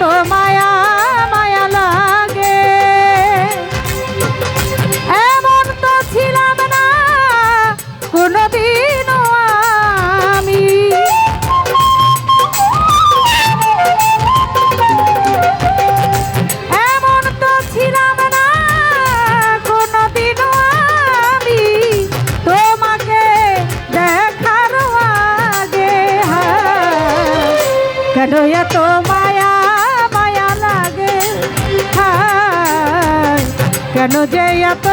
তোমার কেন যে এত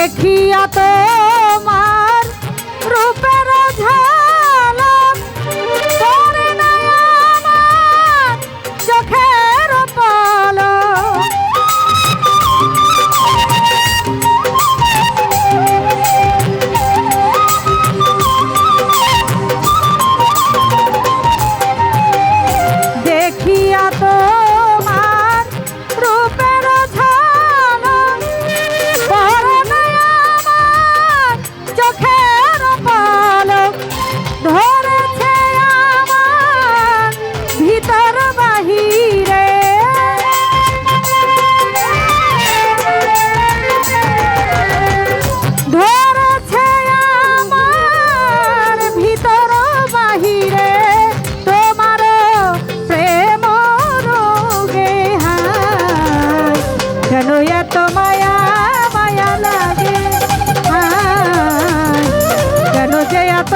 দেখিয়া তো এত মায়া মায়া লাগে। কেন যে এত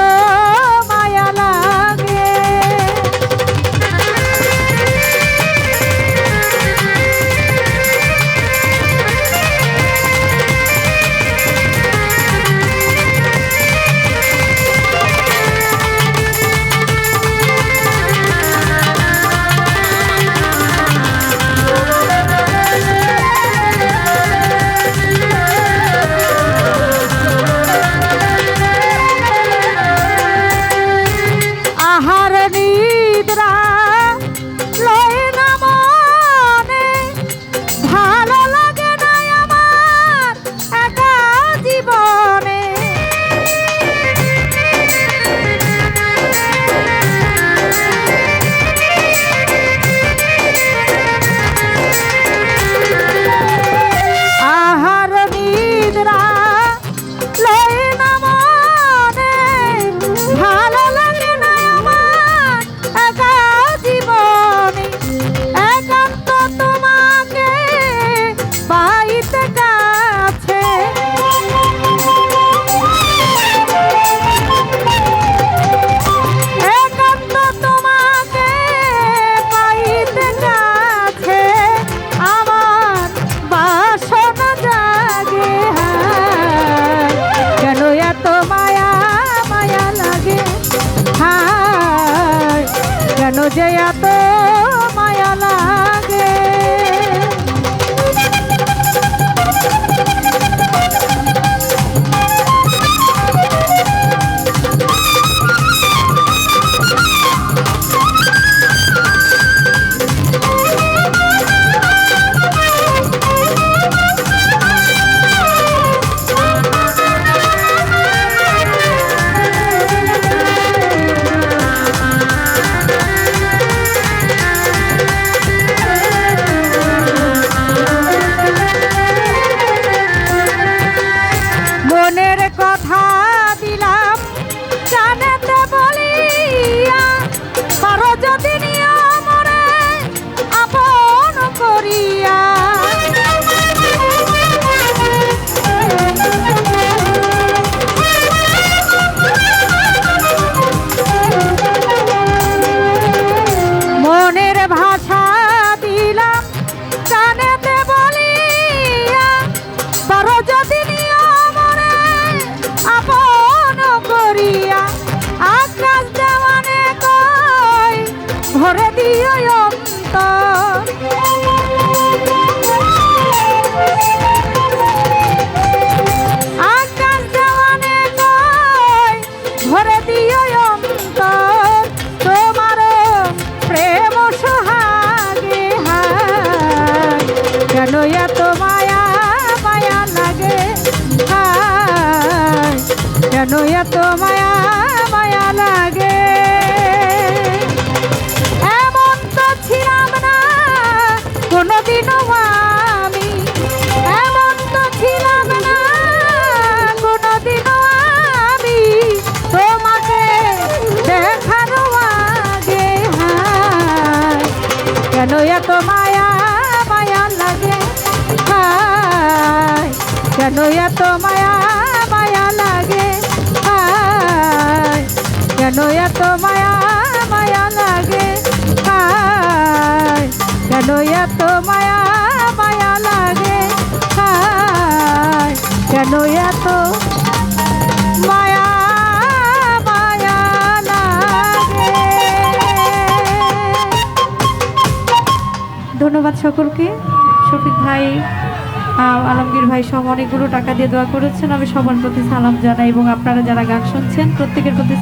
day out there. i nothing ভরে দিও তোমার প্রেম সোহাগে কেন এত মায়া মায়া লাগে কেন এত মায়া কেন এত মায়া মায়া লাগে? কেন এত মায়া মায়া লাগে? কেন এত মায়া মায়া লাগে? কেন এত মায়া মায়া ধন্যবাদ সকলকে। শফিক ভাই আলমগীর ভাই সব অনেকগুলো টাকা দিয়ে দোয়া করেছেন। আমি সবার প্রতি সালাম জানাই এবং আপনারা যারা গান শুনছেন, প্রত্যেকের প্রতি